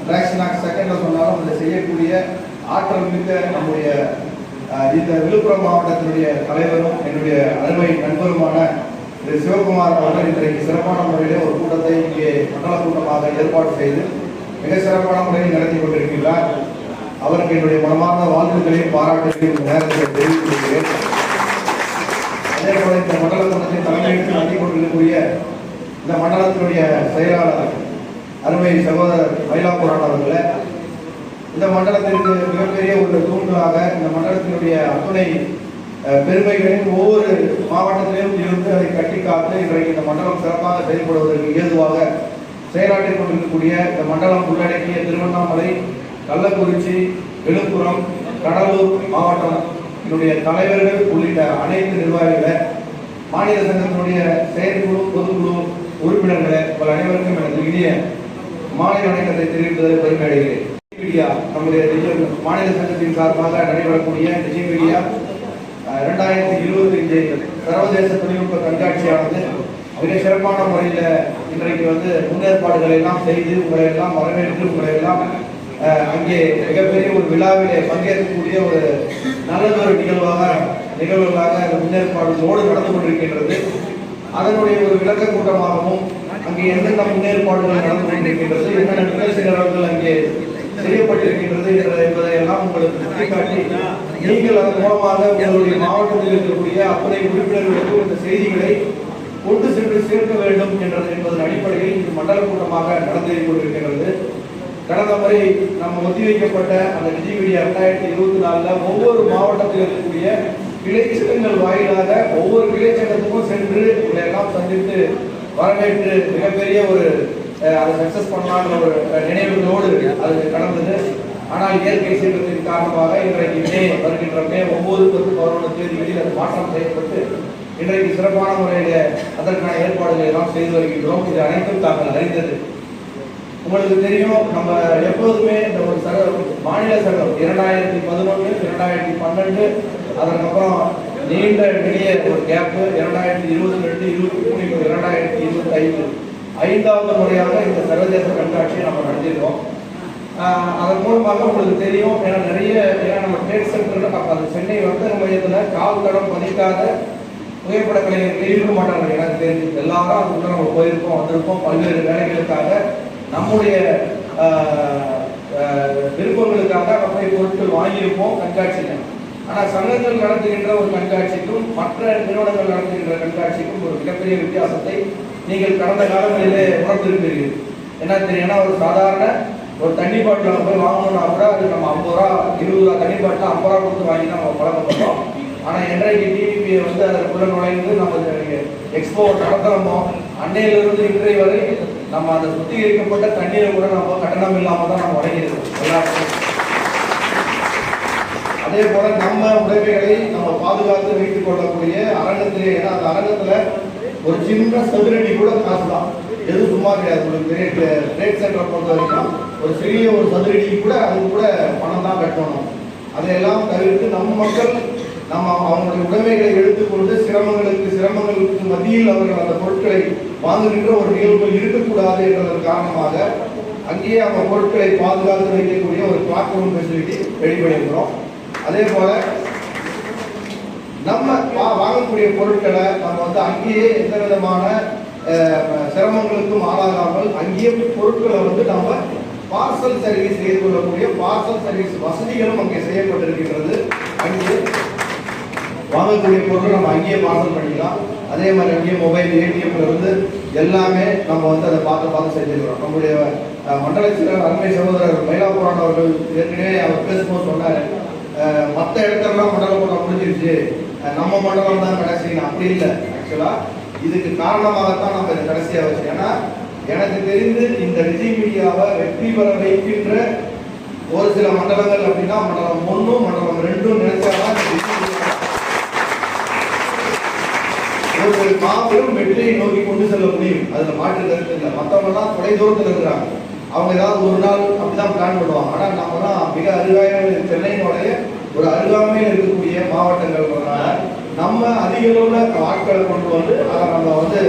Fraction செகண்டில் சொன்னாலும் அதை செய்யக்கூடிய ஆற்றல் மிக்க நம்முடைய இந்த விழுப்புரம் மாவட்டத்தினுடைய தலைவரும் என்னுடைய அருமை நண்பருமான திரு. சிவகுமார் அவர்கள் இன்றைக்கு சிறப்பான முறையிலே ஒரு கூட்டத்தை இங்கே மண்டல கூட்டமாக ஏற்பாடு செய்து மிக சிறப்பான முறையில் நடத்தி கொண்டிருக்கிறார். அவருக்கு என்னுடைய மனமார்ந்த வாழ்த்துக்களையும் பாராட்டுகளையும் நேரத்தில் தெரிவித்துக் அதே போல இந்த மண்டல கூட்டத்தை தலைமையிட்டு நடத்தி கொண்டிருக்கக்கூடிய இந்த மண்டலத்தினுடைய செயலாளர் அருமை சகோதரர் மயிலாபுரான் அவர்களே இந்த மண்டலத்திற்கு மிகப்பெரிய ஒரு தூண்களாக இந்த மண்டலத்தினுடைய அத்துணை பெருமைகளின் பெருமைகளையும் ஒவ்வொரு மாவட்டத்திலும் இருந்து அதை கட்டி காத்து இன்றைக்கு இந்த மண்டலம் சிறப்பாக செயல்படுவதற்கு ஏதுவாக செயலாற்றிக் கொண்டிருக்கக்கூடிய இந்த மண்டலம் உள்ளடக்கிய திருவண்ணாமலை கள்ளக்குறிச்சி விழுப்புரம் கடலூர் மாவட்டம் என்னுடைய தலைவர்கள் உள்ளிட்ட அனைத்து நிர்வாகிகளை மாநில சங்கத்தினுடைய செயற்குழு பொதுக்குழு உறுப்பினர்களை உங்கள் அனைவருக்கும் எனது இனிய மாநில வணக்கத்தை தெரிவிப்பதில் பெருமை அடைகிறேன் மீடியா நம்முடைய மாநில சங்கத்தின் சார்பாக நடைபெறக்கூடிய டிஜி மீடியா இரண்டாயிரத்தி இருபத்தி அஞ்சு சர்வதேச தொழில்நுட்ப கண்காட்சியானது. மிக சிறப்பான முறையில் இன்றைக்கு வந்து முன்னேற்பாடுகளை எல்லாம் செய்து உங்களை எல்லாம் வரவேற்று உங்களை எல்லாம் அங்கே மிகப்பெரிய ஒரு விழாவிலே பங்கேற்கக்கூடிய ஒரு நல்லதொரு நிகழ்வாக நிகழ்வுகளாக அந்த முன்னேற்பாடுகளோடு நடந்து கொண்டிருக்கின்றது. அதனுடைய ஒரு விளக்க கூட்டமாகவும் அங்கே என்னென்ன முன்னேற்பாடுகள் நடந்து கொண்டிருக்கின்றது என்னென்ன நிகழ்ச்சி அங்கே செய்யப்பட்டிருக்கின்றது என்பதை எல்லாம் உங்களுக்கு சுட்டிக்காட்டி நீங்கள் அதன் மூலமாக உங்களுடைய மாவட்டத்தில் இருக்கக்கூடிய அத்தனை உறுப்பினர்களுக்கும் இந்த செய்திகளை கொண்டு சென்று சேர்க்க வேண்டும் என்றது என்பதன் அடிப்படையில் இந்த மண்டல கூட்டமாக நடந்தேறி கொண்டிருக்கின்றது. கடந்த முறை நம்ம ஒத்திவைக்கப்பட்ட அந்த விஜய் மீடியா ரெண்டாயிரத்தி இருபத்தி நாலுல ஒவ்வொரு மாவட்டத்தில் இருக்கக்கூடிய கிளைச்சங்கங்கள் வாயிலாக ஒவ்வொரு கிளைச்சங்கத்துக்கும் சென்று உங்களை எல்லாம் சந்தித்து வரவேற்று மிகப்பெரிய ஒரு அதை சக்சஸ் பண்ணலான்ற ஒரு நினைவுகளோடு அது கடந்தது ஆனால் இயற்கை சீற்றத்தின் காரணமாக இன்றைக்கு மே வருகின்ற மே ஒன்பது பத்து பதினொன்று தேதிகளில் அது மாற்றம் செய்யப்பட்டு இன்றைக்கு சிறப்பான முறையில் அதற்கான ஏற்பாடுகளை எல்லாம் செய்து வருகின்றோம். இது அனைத்தும் தாங்கள் அறிந்தது. உங்களுக்கு தெரியும் நம்ம எப்போதுமே இந்த ஒரு சர மாநில சங்கம் இரண்டாயிரத்தி பதினொன்று இரண்டாயிரத்தி பன்னெண்டு அதற்கப்புறம் நீண்ட நெடிய ஒரு கேப்பு இரண்டாயிரத்தி இருபத்தி ரெண்டு இருபத்தி மூணு ஐந்து ஐந்தாவது முறையாக இந்த சர்வதேச கண்காட்சியை நம்ம நடந்திருக்கோம் அதன் மூலமாக உங்களுக்கு தெரியும் ஏன்னா நிறைய ஏன்னா நம்ம ட்ரேட் சென்டரில் அப்ப சென்னை வர்த்தக மையத்தில் கால் தடம் பதிக்காத புகைப்பட கலைஞர்கள் இருக்க மாட்டாங்க. எனக்கு தெரிஞ்சு எல்லாரும் அதுக்குள்ள நம்ம போயிருக்கோம் வந்திருக்கோம். பல்வேறு வேலைகளுக்காக நம்முடைய விருப்பங்களுக்காக நம்ம பொருட்கள் வாங்கியிருப்போம் கண்காட்சியில். ஆனால் சங்கங்கள் நடத்துகின்ற ஒரு கண்காட்சிக்கும் மற்ற நிறுவனங்கள் நடத்துகின்ற கண்காட்சிக்கும் ஒரு மிகப்பெரிய வித்தியாசத்தை நீங்கள் கடந்த காலங்களிலே உணர்ந்திருப்பீர்கள் என்ன தெரியும்னா ஒரு சாதாரண ஒரு தண்ணி பாட்டில் நம்ம போய் வாங்கணும்னா கூட அது நம்ம ஐம்பது ரூபா இருபது ரூபா தண்ணி பாட்டில் ஐம்பது ரூபா கொடுத்து வாங்கி தான் நம்ம பழக்கப்பட்டோம் ஆனால் என்றைக்கு டிவிபி வந்து அதற்குள்ள நுழைந்து நம்ம எக்ஸ்போ நடத்துகிறோமோ. அன்னையிலிருந்து இன்றைய வரை நம்ம அந்த சுத்திகரிக்கப்பட்ட தண்ணீரை கூட நம்ம கட்டணம் இல்லாமல் தான் நம்ம வழங்கியிருக்கோம் எல்லாருக்கும் அதே போல நம்ம உடைமைகளை நம்ம பாதுகாத்து வைத்துக் கொள்ளக்கூடிய அரங்கத்திலே ஏன்னா அந்த அரங்கத்துல ஒரு சின்ன சதுரடி கூட காசு தான். எதுவும் சும்மா கிடையாது. உங்களுக்கு பெரிய ட்ரேட் சென்டரை பொறுத்த வரைக்கும் ஒரு சிறிய ஒரு சதுரடி கூட அது கூட பணம் தான் கட்டணும். அதையெல்லாம் தவிர்த்து நம்ம மக்கள் நம்ம அவங்களுடைய உடைமைகளை எடுத்துக்கொண்டு சிரமங்களுக்கு சிரமங்களுக்கு மத்தியில் அவர்கள் அந்த பொருட்களை வாங்குகின்ற ஒரு நிகழ்வு இருக்கக்கூடாது என்பதன் காரணமாக அங்கேயே அவங்க பொருட்களை பாதுகாத்து வைக்கக்கூடிய ஒரு பிளாட்ஃபார்ம் ஃபெசிலிட்டி ரெடி பண்ணியிருக்கிறோம் அதே போல நம்ம வாங்கக்கூடிய பொருட்களை நம்ம வந்து அங்கேயே எந்த விதமான சிரமங்களுக்கும் ஆளாகாமல் அங்கேயே பொருட்களை வந்து நம்ம பார்சல் சர்வீஸ் செய்து கொள்ளக்கூடிய பார்சல் சர்வீஸ் வசதிகளும் அங்கே செய்யப்பட்டிருக்கின்றது. அங்கே வாங்கக்கூடிய பொருட்கள் நம்ம அங்கேயே பார்சல் பண்ணிக்கலாம். அதே மாதிரி அங்கேயே மொபைல் ஏடிஎம்ல இருந்து எல்லாமே நம்ம வந்து அதை பார்த்து பார்த்து செஞ்சுக்கிறோம். நம்முடைய மண்டலத்தில் மண்டல அருமை சகோதரர் மயிலாபுரான் அவர்கள் ஏற்கனவே அவர் பேசும்போது சொன்னார். மற்ற இடத்துலலாம் மண்டல கூட்டம் முடிஞ்சிருச்சு நம்ம மண்டலம் தான் கடைசின்னு அப்படி இல்லை ஆக்சுவலா இதுக்கு காரணமாகத்தான் நம்ம இதை கடைசியாக வச்சு ஏன்னா எனக்கு தெரிந்து இந்த விஜய் மீடியாவை வெற்றி பெற வைக்கின்ற ஒரு சில மண்டலங்கள் அப்படின்னா மண்டலம் ஒன்றும் மண்டலம் ரெண்டும் நினைச்சாதான் ஒரு மாபெரும் வெற்றியை நோக்கி கொண்டு செல்ல முடியும். அதுல மாற்று கருத்து இல்லை. மற்றவங்க எல்லாம் தொலை தூரத்தில் இருக்கிறாங்க. அவங்க ஏதாவது ஒரு நாள் அப்படிதான் பிளான் பண்ணுவாங்க. ஆனா நம்ம தான் மிக அருகாமையில் சென்னையினுடைய ஒரு அருகாமையில் இருக்கக்கூடிய மாவட்டங்கள்னால நம்ம அதிக அளவுல ஆட்களை கொண்டு வந்து அதை நம்ம வந்து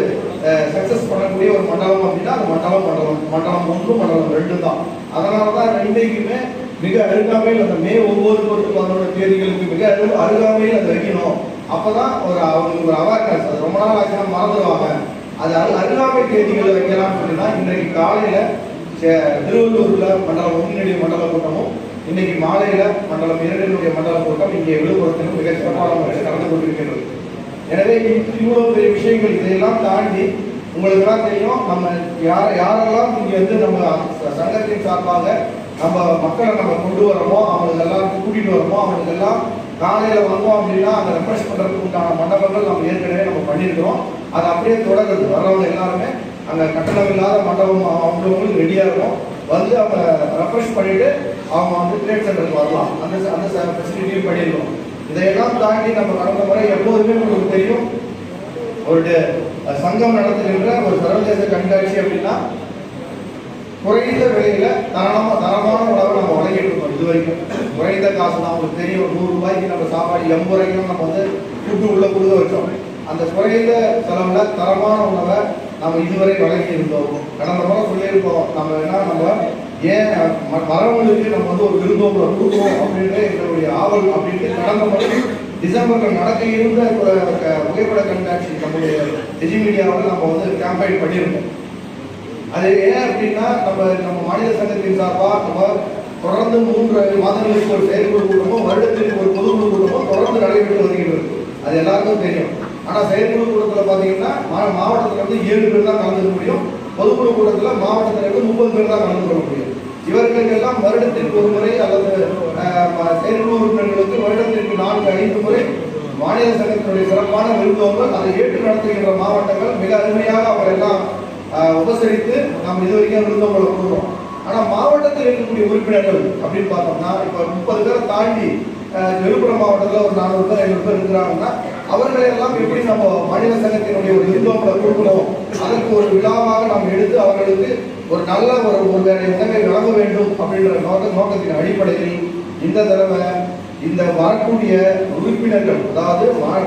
சக்சஸ் பண்ணக்கூடிய ஒரு மண்டலம் அப்படின்னா அது மண்டலம் மண்டலம் மண்டலம் ஒன்று மண்டலம் ரெண்டு தான். அதனால தான் ரெண்டைக்குமே மிக அருகாமையில் அந்த மே ஒவ்வொரு பொருட்கள் பதினொன்று தேதிகளுக்கு மிக அரு அருகாமையில் அதை வைக்கணும். அப்பதான் ஒரு அவங்களுக்கு ஒரு அவேர்னஸ் அது ரொம்ப நாள் ஆச்சுன்னா மறந்துடுவாங்க அது அருகாமை தேதிகளை வைக்கலாம்னு சொல்லி தான் இன்றைக்கு காலையில திருவள்ளூர்ல மண்டலம் ஒன்றிணைய மண்டல கூட்டமும் இன்னைக்கு மாலையில மண்டலம் இரண்டினுடைய மண்டல கூட்டம் இங்கே விழுப்புரத்திலும் மிக சிறப்பான முறையில் நடந்து கொண்டிருக்கின்றது எனவே இ- இவ்வளவு பெரிய விஷயங்கள் இதையெல்லாம் தாண்டி உங்களுக்கு எல்லாம் தெரியும் நம்ம யார் யாரெல்லாம் இங்கே வந்து நம்ம சங்கத்தின் சார்பாக நம்ம மக்களை நம்ம கொண்டு வரோமோ அவங்களுக்கு எல்லாம் கூட்டிட்டு வரோமோ அவங்களுக்கு எல்லாம் காலையில வந்தோம் அப்படின்னா அந்த ரெஃப்ரெஷ் பண்றதுக்கு உண்டான மண்டபங்கள் நம்ம ஏற்கனவே நம்ம பண்ணியிருக்கிறோம். அது அப்படியே தொடங்குது. வர்றவங்க எல்லாருமே அங்கே கட்டணம் இல்லாத மண்டபம் அவங்களுக்கு ரெடியாக இருக்கும். வந்து அவங்க ரெஃப்ரெஷ் பண்ணிவிட்டு அவங்க வந்து ட்ரேட் சென்டருக்கு வரலாம். அந்த அந்த ஃபெசிலிட்டியும் பண்ணியிருக்கோம் இதையெல்லாம் தாண்டி நம்ம கடந்த முறை எப்போதுமே உங்களுக்கு தெரியும். ஒரு சங்கம் நடத்துகின்ற ஒரு சர்வதேச கண்காட்சி அப்படின்னா குறைந்த விலையில தரமாக தரமான உணவு நம்ம வழங்கிட்டு இருக்கோம் இது வரைக்கும் குறைந்த காசு தான் உங்களுக்கு தெரியும். நூறுரூபாய்க்கு நூறு ரூபாய்க்கு நம்ம சாப்பாடு எண்பது ரூபாய்க்கு நம்ம வந்து ஃபுட்டு உள்ள கொடுக்க வச்சோம். அந்த குறைந்த செலவுல தரமான உணவை நம்ம இதுவரை வழங்கி இருந்தோம். கடந்த முறை சொல்லியிருக்கோம் நம்ம என்ன நம்ம ஏன் ம- வரவங்களுக்கு நம்ம வந்து ஒரு விருந்தோம்பலை கொடுக்கணும் அப்படின்ற எங்களுடைய ஆவல் அப்படின்ட்டு கடந்த முறை டிசம்பர்ல நடக்க இருந்த புகைப்பட கண்காட்சி நம்முடைய டிஜி மீடியாவில் நம்ம வந்து கேம்பெயின் பண்ணியிருந்தோம். அது ஏன் அப்படின்னா நம்ம நம்ம மாநில சங்கத்தின் சார்பாக நம்ம தொடர்ந்து மூன்று மாதங்களுக்கு ஒரு செயற்குழு கூட்டமும் வருடத்திற்கு ஒரு பொதுக்குழு கூட்டமும் தொடர்ந்து நடைபெற்று வருகிறது. அது எல்லாருக்கும் தெரியும். ஆனால் செயற்குழு கூட்டத்தில் பார்த்தீங்கன்னா மா- வந்து இருந்து ஏழு பேர் தான் கலந்துக்க முடியும். பொதுக்குழு கூட்டத்தில் மாவட்டத்தில் இருந்து முப்பது பேர் தான் கலந்து கொள்ள முடியும். இவர்களுக்கெல்லாம் வருடத்திற்கு ஒரு முறை அல்லது செயற்குழு உறுப்பினர்களுக்கு வருடத்திற்கு நான்கு ஐந்து முறை மாநில சங்கத்தினுடைய சிறப்பான விருந்தோம்பல் அதை ஏற்று நடத்துகின்ற மாவட்டங்கள் மிக அருமையாக அவரெல்லாம் உபசரித்து நாம் இதுவரைக்கும் வரைக்கும் விருந்தோம்பலை கொடுக்குறோம் மாவட்டத்தில் இருக்கக்கூடிய உறுப்பினர்கள் அப்படின்னு பார்த்தோம்னா இப்போ முப்பது பேரை தாண்டி விழுப்புரம் மாவட்டத்தில் ஒரு நானூறு பேர் ஐநூறு பேர் இருக்கிறாங்கன்னா அவர்களை எல்லாம் எப்படி நம்ம மாநில சங்கத்தினுடைய ஒரு விருந்தோம்பலை கொடுக்கணும் அதற்கு ஒரு விழாவாக நாம் எடுத்து அவர்களுக்கு ஒரு நல்ல ஒரு ஒரு வேலை உணவை வழங்க வேண்டும் அப்படின்ற நோக்க நோக்கத்தின் அடிப்படையில் இந்த தடவை இந்த வரக்கூடிய உறுப்பினர்கள் அதாவது மா-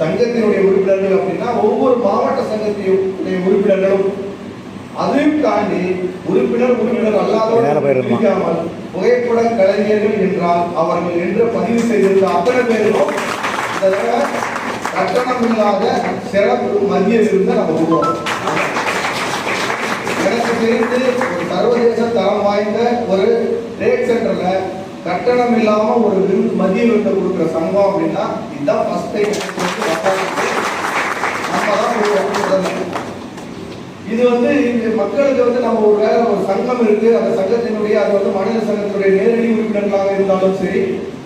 சங்கத்தினுடைய உறுப்பினர்கள் அப்படின்னா ஒவ்வொரு மாவட்ட சங்கத்தினுடைய உறுப்பினர்களும் அதையும் தாண்டி உறுப்பினர் உறுப்பினர் அல்லாதவர்கள் போயிருமா? பிரிக்காமல் புகைப்பட கலைஞர்கள் என்றால் அவர்கள் என்று பதிவு செய்திருந்த அத்தனை பேரும் கட்டணம் இல்லாத சிறப்பு மதிய விருந்தை நம்ம கொடுவோம் எனக்கு தெரிந்து ஒரு சர்வதேச தரம் வாய்ந்த ஒரு ட்ரேட் சென்டர்ல கட்டணம் இல்லாம ஒரு விருந்து மதிய விருந்தை கொடுக்குற சங்கம் அப்படின்னா இதுதான் ஃபர்ஸ்ட் டைம் நம்ம தான். இது வந்து இந்த மக்களுக்கு வந்து நம்ம ஒரு வேற ஒரு சங்கம் இருக்கு. அந்த சங்கத்தினுடைய அது வந்து மாநில சங்கத்தினுடைய நேரடி உறுப்பினர்களாக இருந்தாலும் சரி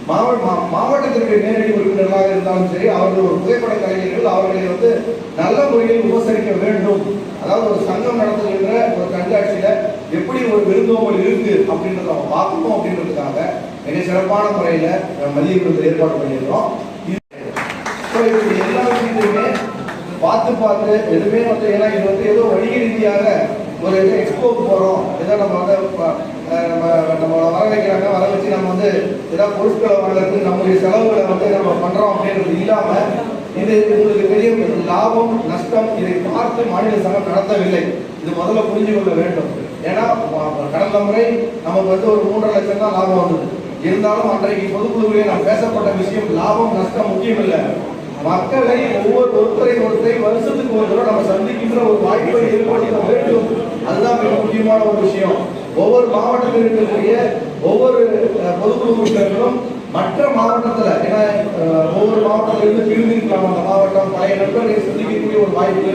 மாவட்ட மா- மாவட்டத்தினுடைய நேரடி உறுப்பினர்களாக இருந்தாலும் சரி அவர்கள் ஒரு புகைப்பட கலைஞர்கள் அவர்களை வந்து நல்ல முறையில் உபசரிக்க வேண்டும். அதாவது ஒரு சங்கம் நடத்துகின்ற ஒரு கண்காட்சியில எப்படி ஒரு விருந்தோம்பல் இருக்கு அப்படின்றத நம்ம பார்க்கணும் அப்படின்றதுக்காக மிக சிறப்பான முறையில நம்ம மதிய விருது ஏற்பாடு பண்ணியிருக்கோம் இது எல்லா விஷயத்தையுமே பார்த்து பார்த்து எதுவுமே வந்து ஏன்னா இது வந்து ஏதோ வணிக ரீதியாக ஒரு இது எக்ஸ்போக்கு போகிறோம் ஏதோ நம்ம வந்து நம்ம நம்ம வர வைக்கிறாங்க வர வச்சு நம்ம வந்து ஏதாவது பொருட்களை வாங்குறதுக்கு நம்முடைய செலவுகளை வந்து நம்ம பண்ணுறோம் அப்படின்றது இல்லாமல் இது உங்களுக்கு பெரிய லாபம் நஷ்டம் இதை பார்த்து மாநில சங்கம் நடத்தவில்லை. இது முதல்ல புரிஞ்சு கொள்ள வேண்டும். ஏன்னா கடந்த முறை நமக்கு வந்து ஒரு மூன்றரை லட்சம் தான் லாபம் வந்தது. இருந்தாலும் அன்றைக்கு பொதுக்குழுவிலே நான் பேசப்பட்ட விஷயம் லாபம் நஷ்டம் முக்கியம் இல்லை. மக்களை ஒவ்வொரு ஒருத்தரை ஒருத்தரை வருஷத்துக்கு ஒரு தடவை நம்ம சந்திக்கின்ற ஒரு வாய்ப்பை ஏற்படுத்த வேண்டும். அதுதான் மிக முக்கியமான ஒரு விஷயம். ஒவ்வொரு மாவட்டத்தில் இருக்கக்கூடிய ஒவ்வொரு அஹ், பொதுக்குழு உறுப்பினர்களும் மற்ற மாவட்டத்தில் ஏன்னா ஒவ்வொரு மாவட்டத்திலிருந்து பிரிந்திருக்கலாம் அந்த மாவட்டம். பழைய நண்பர்களை சந்திக்கக்கூடிய ஒரு வாய்ப்பு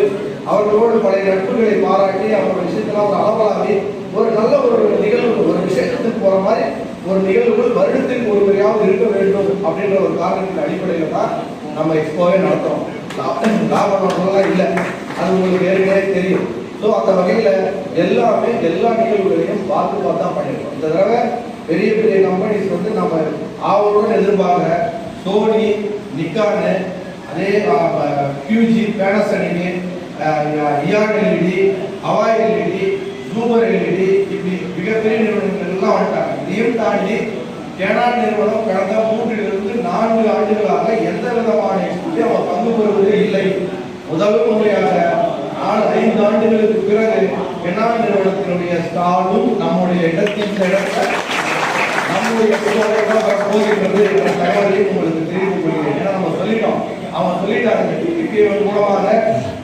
அவர்களோடு பழைய நட்புகளை பாராட்டி அவங்களோட விஷயத்தெல்லாம் ஒரு அளவலாகி ஒரு நல்ல ஒரு நிகழ்வு ஒரு விசேஷத்துக்கு போகிற மாதிரி ஒரு நிகழ்வுகள் வருடத்திற்கு ஒரு முறையாவது இருக்க வேண்டும் அப்படின்ற ஒரு காரணத்தின் அடிப்படையில் தான் நம்ம எக்ஸ்போவே நடத்துறோம். லாபம் லாபம் நஷ்டம்லாம் இல்லை. அது உங்களுக்கு ஏற்கனவே தெரியும். ஸோ அந்த வகையில் எல்லாமே எல்லா நிகழ்வுகளையும் பார்த்து பார்த்து தான் பண்ணியிருக்கோம். இந்த தடவை பெரிய பெரிய கம்பெனிஸ் வந்து நம்ம ஆவலுடன் எதிர்பார்க்குற சோனி நிக்கானு அதே கியூஜி Panasonic ER LED Huawei LED super LED இப்படி மிகப்பெரிய நிறுவனங்கள் எல்லாம் வந்துட்டாங்க. இதையும் தாண்டி கேனான் நிறுவனம் கடந்த மூன்றிலிருந்து நான்கு ஆண்டுகளாக எந்த விதமான எக்ஸ்போர்ட்டையும் பங்கு பெறுவது இல்லை. முதல் முறையாக நான் ஐந்து ஆண்டுகளுக்கு பிறகு பெனான் நிறுவனத்தினுடைய ஸ்டாலும் நம்முடைய இடத்தின் இடத்தை நம்முடைய போகின்றது என்ற தகவலையும் உங்களுக்கு தெரிவித்துக் கொள்கிறேன். ஏன்னா நம்ம சொல்லிட்டோம். அவன் சொல்லிட்டாங்க டிபிகே மூலமாக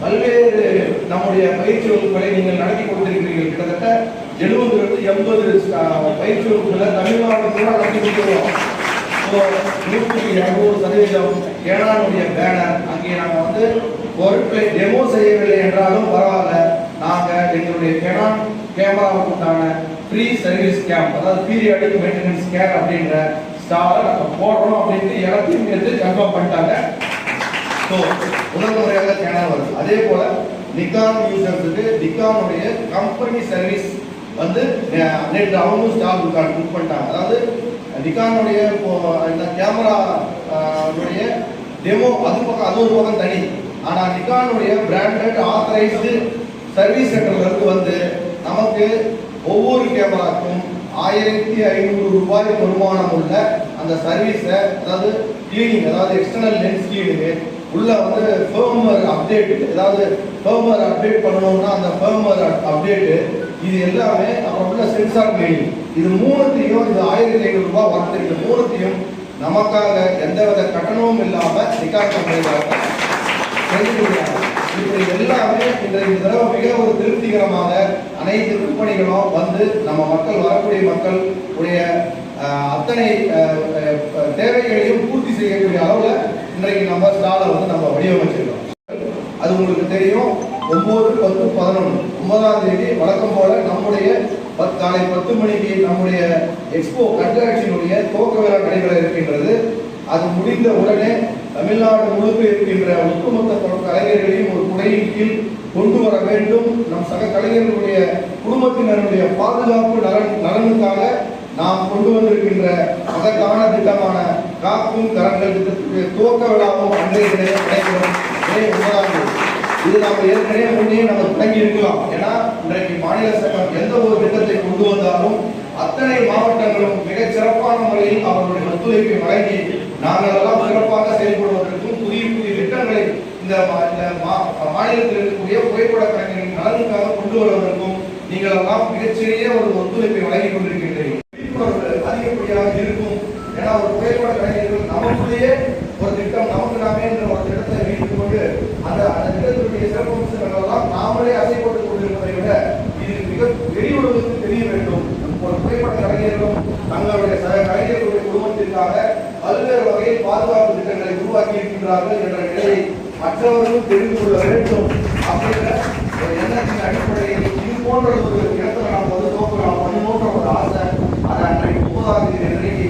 பல்வேறு நம்முடைய பயிற்சி வகுப்புகளை நீங்கள் நடத்தி கொடுத்திருக்கிறீர்கள். கிட்டத்தட்ட எழுபதுலேருந்து எண்பது பயிற்சி வகுப்புகளை தமிழ்நாடு கூட நடத்தி ஸோ நூற்றுக்கு இரநூறு சதவீதம் ஏனானுடைய பேனர் அங்கே நாங்கள் வந்து பொருட்களை டெமோ செய்யவில்லை என்றாலும் பரவாயில்ல. நாங்கள் எங்களுடைய கெனான் கேமராவுக்குண்டான ஃப்ரீ சர்வீஸ் கேம்ப் அதாவது பீரியாடிக் மெயின்டெனன்ஸ் கேர் அப்படின்ற ஸ்டாரை நாங்கள் போடுறோம் அப்படின்ட்டு எல்லாத்தையும் எடுத்து கன்ஃபார்ம் பண்ணிட்டாங்க. ஸோ முதல் முறையாக சேனல் வருது. அதே போல் நிக்கான் யூசர்ஸுக்கு நிக்கானுடைய கம்பெனி சர்வீஸ் வந்து நேற்று அவங்களும் ஸ்டாக் புக் பண்ணிட்டாங்க. அதாவது நிக்கானுடைய இப்போ uh, இந்த கேமரா uh, உடைய டெமோ அது பக்கம் அது ஒரு பக்கம் தனி. ஆனால் நிக்கானுடைய பிராண்டட் ஆத்தரைஸ்டு சர்வீஸ் சென்டர்ல வந்து நமக்கு ஒவ்வொரு கேமராக்கும் ஆயிரத்தி ஐநூறு ரூபாய் வருமானம் உள்ள அந்த சர்வீஸை அதாவது கிளீனிங் அதாவது எக்ஸ்டர்னல் லென்ஸ் கிளீனிங்கு உள்ள வந்து ஃபேர்மர் அப்டேட் ஏதாவது ஃபேர்மர் அப்டேட் பண்ணணும்னா அந்த ஃபேர்மர் அப்டேட்டு இது எல்லாமே அப்புறம் உள்ள சென்சார் மெயின் இது மூணுத்தையும் இது ஆயிரத்தி ஐநூறு ரூபாய் ஒருத்தர் இது மூணுத்தையும் நமக்காக எந்தவித கட்டணமும் இல்லாம நிக்கார் கம்பெனிக்காக இது இப்படி எல்லாமே இன்றைய தடவை மிக ஒரு திருப்திகரமாக அனைத்து விற்பனைகளும் வந்து நம்ம மக்கள் வரக்கூடிய மக்கள் உடைய அத்தனை தேவைகளையும் பூர்த்தி செய்யக்கூடிய அளவுல இன்றைக்கு நம்ம ஸ்டாலை வந்து நம்ம வடிவமைச்சிருக்கோம் அது உங்களுக்கு தெரியும். ஒன்பது பத்து பதினொன்று. ஒன்பதாம் தேதி வழக்கம் போல நம்முடைய பத்- காலை பத்து மணிக்கு நம்முடைய எக்ஸ்போ கண்காட்சியினுடைய துவக்க விழா நடைபெற இருக்கின்றது. அது முடிந்த உடனே தமிழ்நாடு முழுக்க இருக்கின்ற ஒட்டுமொத்த கலைஞர்களையும் ஒரு குடையின் கீழ் கொண்டு வர வேண்டும். நம் சக கலைஞர்களுடைய குடும்பத்தினருடைய பாதுகாப்பு நலன் நலனுக்காக நாம் கொண்டு வந்திருக்கின்ற அதற்கான திட்டமான காக்கும் கரங்கள் திட்டத்துக்கு துவக்க விழாவும் அன்றைய தினம் நடைபெறும். மே இது நாம ஏற்கனவே முன்னே நம்ம தொடங்கி இருக்கலாம். ஏன்னா இன்றைக்கு மாநில சங்கம் எந்த ஒரு திட்டத்தை கொண்டு வந்தாலும் அத்தனை மாவட்டங்களும் மிக சிறப்பான முறையில் அவர்களுடைய ஒத்துழைப்பை வழங்கி நாங்கள் எல்லாம் சிறப்பாக செயல்படுவதற்கும் புதிய புதிய திட்டங்களை இந்த மா- இந்த மா- மாநிலத்தில் இருக்கக்கூடிய புகைப்பட கலைஞரின் நலனுக்காக கொண்டு வருவதற்கும் நீங்கள் எல்லாம் மிகச்சிறிய ஒரு ஒத்துழைப்பை வழங்கி கொண்டிருக்கின்றீர்கள் விழிப்புணர்வு அதிகப்படியாக இருக்கும் ஏன்னா ஒரு புகைப்பட கலைஞர்கள் நமக்குள்ளேயே ஒரு திட்டம் நமக்கு நாமே என்ற ஒரு திட்டத்தை வைத்துக் கொண்டு அந்த அந்த திட்டத்தினுடைய சிறப்பம்சங்கள் எல்லாம் நாமளே அசைப்பட்டு கொண்டிருப்பதை விட இது மிக வெளி உலகத்துக்கு தெரிய வேண்டும் ஒரு புகைப்பட கலைஞர்களும் தங்களுடைய சக கலைஞர்களுடைய குடும்பத்திற்காக பல்வேறு வகையில் பாதுகாப்பு திட்டங்களை உருவாக்கி இருக்கின்றார்கள் என்ற நிலையை மற்றவர்களும் தெரிந்து கொள்ள வேண்டும். அப்படின்ற ஒரு எண்ணத்தின் அடிப்படையில் இது போன்ற ஒரு இடத்துல நாம் வந்து நோக்கலாம் பண்ணணுன்ற ஒரு ஆசை. அதை அன்றைக்கு முப்பதாம் தேதி அன்றைக்கு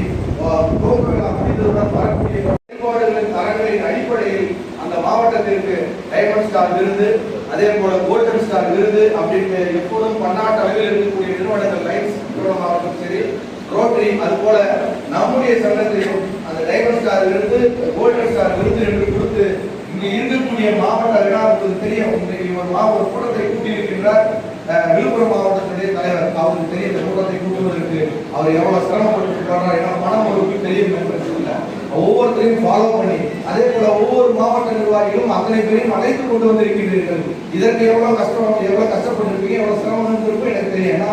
துவக்கம் முடிந்தவுடன் வரக்கூடிய செயல்பாடுகளின் தரங்களின் அடிப்படையில் அந்த மாவட்டத்திற்கு டைமண்ட் ஸ்டார் விருது அதே போல கோல்டன் ஸ்டார் விருது அப்படின்னு எப்போதும் பன்னாட்டு அளவில் இருக்கக்கூடிய நிறுவனங்கள் லைன்ஸ் நிறுவனமாகட்டும் சரி ரோட்டரி அது போல நம்முடைய சங்கத்திலும் அந்த டைமண்ட் ஸ்டார் விருது கோல்டன் ஸ்டார் விருது என்று கொடுத்து இங்க இருக்கக்கூடிய மாவட்ட விழாவுக்கு தெரியும் இன்றைக்கு ஒரு மாவட்ட கூட்டத்தை கூட்டியிருக்கின்றார் விழுப்புரம் மாவட்டத்தினுடைய தலைவர். அவருக்கு தெரியும் இந்த கூட்டத்தை கூட்டுவதற்கு அவர் எவ்வளவு சிரமப்பட்டு இருக்காரா ஏன்னா பணம் அவருக்கு தெரியும் என்று சொல்ல ஒவ்வொருத்தரையும் ஃபாலோ பண்ணி அதே போல ஒவ்வொரு மாவட்ட நிர்வாகிகளும் அத்தனை பேரையும் அழைத்து கொண்டு வந்திருக்கின்றீர்கள். இதற்கு எவ்வளவு கஷ்டம் எவ்வளவு கஷ்டப்பட்டிருப்பீங்க எவ்வளவு சிரமம் இருந்திருக்கும் எனக்கு தெரியும் ஏன்னா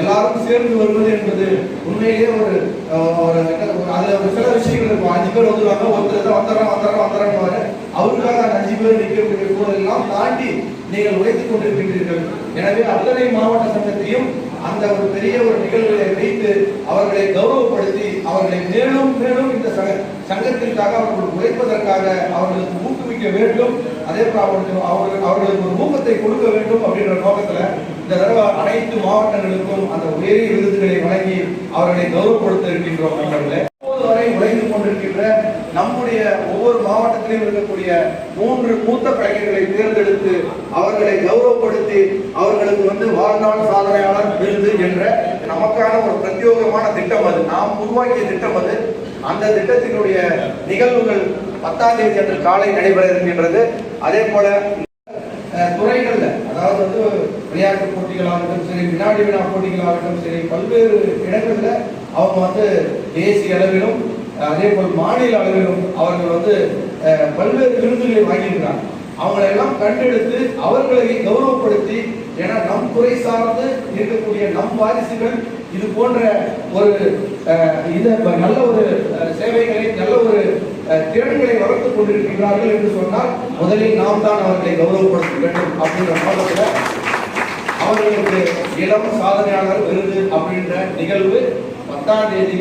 எல்லாரும் சேர்ந்து வருவது என்பது உண்மையிலேயே ஒரு ஒரு அதுல ஒரு சில விஷயங்கள் இருக்கும். அஞ்சு பேர் வந்துருவாங்க ஒருத்தர் தான் வந்துடுறோம் வந்துடுறோம் வந்துடுறாங்க அவருக்காக அஞ்சு பேர் நிற்கக்கூடிய சூழல் தாண்டி நீங்கள் உழைத்துக் கொண்டிருக்கின்றீர்கள். எனவே அத்தனை மாவட்ட சங்கத்தையும் அந்த ஒரு பெரிய ஒரு நிகழ்வுகளை வைத்து அவர்களை கௌரவப்படுத்தி அவர்களை மேலும் மேலும் இந்த சங்க சங்கத்திற்காக அவர்கள் உழைப்பதற்காக அவர்களுக்கு ஊக்குவிக்க வேண்டும். அதே போல அவர்களுக்கு அவர்கள் அவர்களுக்கு ஒரு ஊக்கத்தை கொடுக்க வேண்டும் அப்படின்ற நோக்கத்துல இந்த தடவை அனைத்து மாவட்டங்களுக்கும் அந்த உயரிய விருதுகளை வழங்கி அவர்களை கௌரவப்படுத்த இருக்கின்றோம் நண்பர்களே. இப்போது கொண்டிருக்கின்ற நம்முடைய ஒவ்வொரு மாவட்டத்திலும் இருக்கக்கூடிய மூன்று மூத்த கலைஞர்களை தேர்ந்தெடுத்து அவர்களை கௌரவப்படுத்தி அவர்களுக்கு வந்து வாழ்நாள் சாதனையாளர் விருது என்ற நமக்கான ஒரு பிரத்யோகமான திட்டம் அது. நாம் உருவாக்கிய திட்டம் அது. அந்த திட்டத்தினுடைய நிகழ்வுகள் பத்தாம் தேதி அன்று காலை நடைபெற இருக்கின்றது. அதே போல அஹ், துறைகள்ல அதாவது வந்து விளையாட்டு போட்டிகளாகட்டும் சரி வினாடி வினா போட்டிகளாகட்டும் சரி பல்வேறு இடங்கள்ல அவங்க வந்து தேசிய அளவிலும் அதே போல் மாநில அளவிலும் அவர்கள் வந்து பல்வேறு விருதுகளை வாங்கியிருக்கிறாங்க. அவங்களை எல்லாம் கண்டெடுத்து அவர்களை கௌரவப்படுத்தி ஏன்னா நம் துறை சார்ந்து இருக்கக்கூடிய நம் வாரிசுகள் இது போன்ற ஒரு இதை நல்ல ஒரு சேவைகளை நல்ல ஒரு திறன்களை வளர்த்துக் கொண்டிருக்கின்றார்கள் என்று சொன்னால் முதலில் நாம் தான் அவர்களை கௌரவப்படுத்த வேண்டும் அப்படின்ற நோக்கத்தில் அவர்களுக்கு இளம் சாதனையாளர் விருது அப்படின்ற நிகழ்வு பத்தாம் தேதி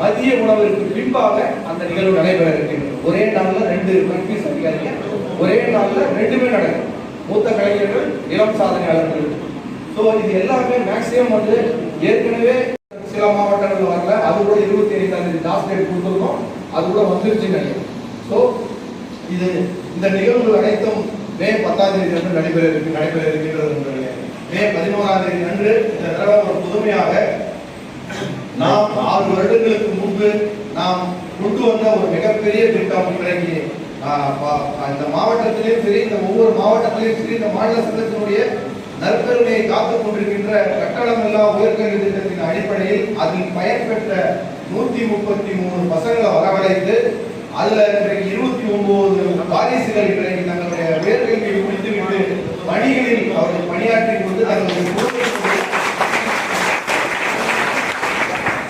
மதிய உணவிற்கு பின்பாக அந்த நிகழ்வு நடைபெற இருக்கின்றது. ஒரே நாளில் ரெண்டு கன்ஃபியூஸ் அதிகாரிங்க ஒரே நாளில் ரெண்டுமே நடக்கும். மூத்த கலைஞர்கள் இளம் சாதனையாளர்கள். ஸோ இது எல்லாமே மேக்ஸிமம் வந்து ஏற்கனவே சில மாவட்டங்கள் வரல. அது கூட இருபத்தி ஐந்தாம் தேதி லாஸ்ட் டேட் கொடுத்துருக்கோம் அது கூட வந்துருச்சு நினைக்கிறேன். ஸோ இது இந்த நிகழ்வுகள் அனைத்தும் மே பத்தாம் தேதி அன்று நடைபெற இருக்கு நடைபெற இருக்கின்றது மே பதினோராம் தேதி அன்று இந்த தடவை ஒரு புதுமையாக நாம் ஆறு வருடங்களுக்கு முன்பு நாம் கொண்டு வந்த ஒரு மிகப்பெரிய திட்டம் இன்றைக்கு ஆஹ், இந்த மாவட்டத்திலேயும் சரி இந்த ஒவ்வொரு மாவட்டத்திலேயும் சரி இந்த மாநில சங்கத்தினுடைய நற்பெருமையை காத்துக் கொண்டிருக்கின்ற கட்டணமில்லா உயர்கல்வி திட்டத்தின் அடிப்படையில் அதில் பயன்பெற்ற நூத்தி முப்பத்தி மூணு பசங்களை வரவழைத்து அதுல இன்றைக்கு இருபத்தி ஒன்பது வாரிசுகள் இன்றைக்கு தங்களுடைய உயர்கல்வியை முடித்துவிட்டு பணிகளில் அவர்கள் பணியாற்றி கொண்டு தங்களுடைய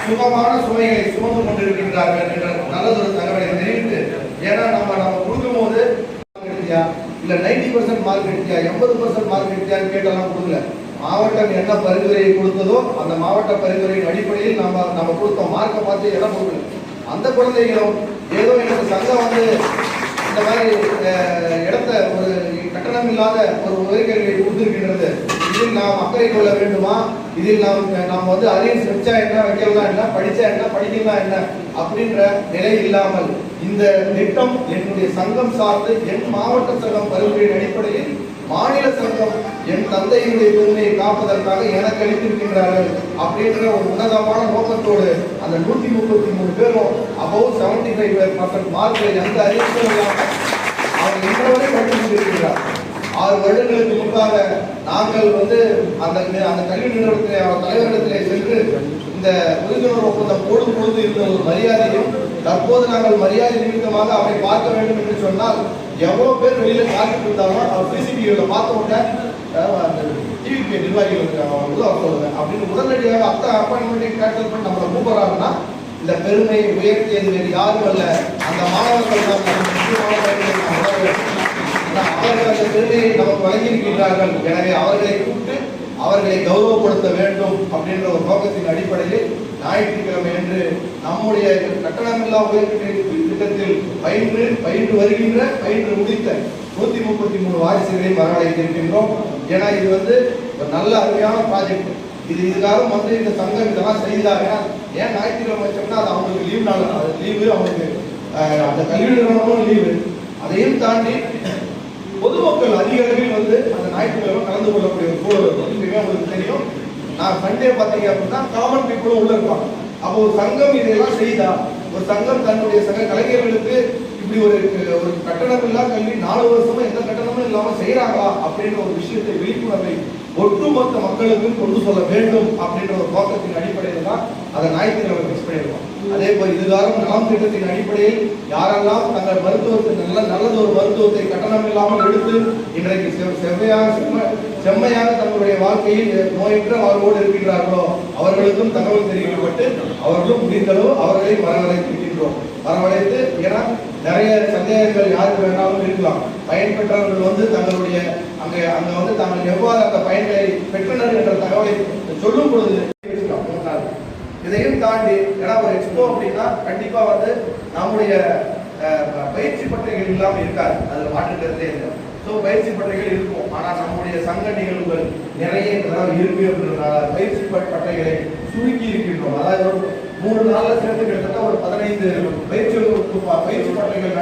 சுகமான சுமைகளை சுமந்து கொண்டிருக்கின்றார்கள் என்ற நல்லதொரு தகவலை தெரிவித்து ஏன்னா நம்ம நம்ம கொடுக்கும் போது எடுத்தியா இல்ல நைன்டி பர்சன்ட் மார்க் எடுத்தியா எண்பது பர்சன்ட் மார்க் எடுத்தியான்னு கேட்டெல்லாம் கொடுக்கல. மாவட்டம் என்ன பரிந்துரையை கொடுத்ததோ அந்த மாவட்ட பரிந்துரையின் அடிப்படையில் நம்ம நம்ம கொடுத்த மார்க்கை பார்த்து இடம் கொடுக்கல அந்த குழந்தைகளும் ஏதோ எனக்கு சங்கம் வந்து இந்த மாதிரி இடத்த ஒரு கட்டணம் இல்லாத ஒரு உயர்கல்வியை கொடுத்துருக்கின்றது. இதில் நாம் அக்கறை கொள்ள வேண்டுமா? இதில் நாம் நாம் வந்து அரியன்ஸ் வச்சா என்ன வைக்கலாம் என்ன படிச்சா என்ன படிக்கலாம் என்ன அப்படின்ற நிலை இல்லாமல் இந்த திட்டம் என்னுடைய சங்கம் சார்ந்து என் மாவட்ட சங்கம் பரிந்துரையின் அடிப்படையில் மாநில சங்கம் என் தந்தையினுடைய பெருமையை காப்பதற்காக எனக்கு அளித்திருக்கின்றார்கள் அப்படின்ற ஒரு உன்னதமான நோக்கத்தோடு அந்த நூத்தி முப்பத்தி மூணு பேரும் அபவ் செவன்டி ஃபைவ் பர்சன்ட் மார்க்கை எந்த அறிவிப்பும் இல்லாமல் அவர் இன்றவரை படித்துக் கொண்டிருக்கிறார் ஆறு வருடங்களுக்கு முன்பாக நாங்கள் வந்து அந்த அந்த கல்வி நிறுவனத்திலே அவர் தலைவரிடத்திலே சென்று இந்த புரிந்துணர்வு ஒப்பந்தம் போடும் பொழுது இருந்த ஒரு மரியாதையும் தற்போது நாங்கள் மரியாதை நிமித்தமாக அவரை பார்க்க வேண்டும் என்று சொன்னால் எவ்வளவு பேர் வெளியில காத்துட்டு இருந்தாலும் அவர் சிசிடிவியில பார்த்த உடனே டிவிபி அந்த நிர்வாகிகள் இருக்காங்க அவர் உள்ள அப்படின்னு உடனடியாக அத்தை அப்பாயின்மெண்ட்டை கேன்சல் பண்ணி நம்மளை கூப்பிடுறாங்கன்னா இந்த பெருமையை உயர்த்தியது வேறு யாரும் அல்ல. அந்த மாணவர்கள் தான் அவர்கள் அந்த பெருமையை நமக்கு வழங்கியிருக்கின்றார்கள். எனவே அவர்களை கூப்பிட்டு அவர்களை கௌரவப்படுத்த வேண்டும் அப்படின்ற ஒரு நோக்கத்தின் அடிப்படையில் ஞாயிற்றுக்கிழமை என்று நம்முடைய கட்டணமில்லா உயர்கல்வி திட்டத்தில் பயின்று பயின்று வருகின்ற பயின்று முடித்த நூத்தி முப்பத்தி மூணு வாரிசுகளையும் வரவழைத்திருக்கின்றோம் ஏன்னா இது வந்து ஒரு நல்ல அருமையான ப்ராஜெக்ட் இது இதுக்காக வந்து இந்த சங்கம் இதெல்லாம் செய்தாங்க ஏன் ஞாயிற்றுக்கிழமை வச்சோம்னா அது அவங்களுக்கு லீவ் நாள் அது லீவு அவங்களுக்கு அந்த கல்வி நிறுவனமும் லீவு அதையும் தாண்டி பொதுமக்கள் அதிக அளவில் வந்து அந்த ஞாயிற்றுக்கிழமை கலந்து கொள்ளக்கூடிய ஒரு சூழல் இருக்கும். இதுவே உங்களுக்கு தெரியும். நான் சண்டே பார்த்தீங்க அப்படின்னா காமன் பீப்புளும் உள்ள இருப்பாங்க. அப்போ ஒரு சங்கம் இதையெல்லாம் செய்தா ஒரு சங்கம் தன்னுடைய சங்க கலைஞர்களுக்கு இப்படி ஒரு ஒரு கட்டணம் இல்லா கல்வி நாலு வருஷமா எந்த கட்டணமும் இல்லாம செய்யறாங்களா அப்படின்ற ஒரு விஷயத்தை விழிப்புணர்வை ஒட்டுமொத்த மக்களுக்கும் கொண்டு சொல்ல வேண்டும் அப்படின்ற ஒரு நோக்கத்தின் அடிப்படையில் தான் அதை ஞாயிற்றுக்கிழமை ஃபிக்ஸ் பண்ணிடுவோம் அதே போல் இதுகாரும் நலம் திட்டத்தின் அடிப்படையில் யாரெல்லாம் தங்கள் மருத்துவத்தை நல்ல நல்லது ஒரு மருத்துவத்தை கட்டணம் இல்லாமல் எடுத்து இன்றைக்கு செம்மையாக செம்ம செம்மையாக தங்களுடைய வாழ்க்கையில் நோயற்ற வாழ்வோடு இருக்கின்றார்களோ அவர்களுக்கும் தகவல் தெரிவிக்கப்பட்டு அவர்களும் முடிந்தளவு அவர்களை வரவழைத்திருக்கின்றோம் வரவழைத்து ஏன்னா நிறைய சந்தேகங்கள் யாருக்கு வேணாலும் இருக்கலாம். பயன்பெற்றவர்கள் வந்து தங்களுடைய அங்கே அங்க வந்து தாங்கள் எவ்வாறு அந்த பயன்களை பெற்றனர் என்ற தகவலை சொல்லும் பொழுது இதையும் தாண்டி ஏன்னா ஒரு எக்ஸ்போ அப்படின்னா கண்டிப்பா வந்து நம்முடைய பயிற்சி பட்டைகள் இல்லாமல் இருக்காது. அதுல மாற்றுக்கிறதே இல்லை. ஸோ பயிற்சி பட்டைகள் இருக்கும். ஆனால் நம்முடைய சங்க நிகழ்வுகள் நிறைய இருக்கு அப்படின்றதுனால பயிற்சி பட்டைகளை சுருக்கி இருக்கின்றோம். அதாவது மூணு நாளில் சேர்ந்து கிட்டத்தட்ட ஒரு பதினைந்து பயிற்சி பயிற்சி பட்டறைகள்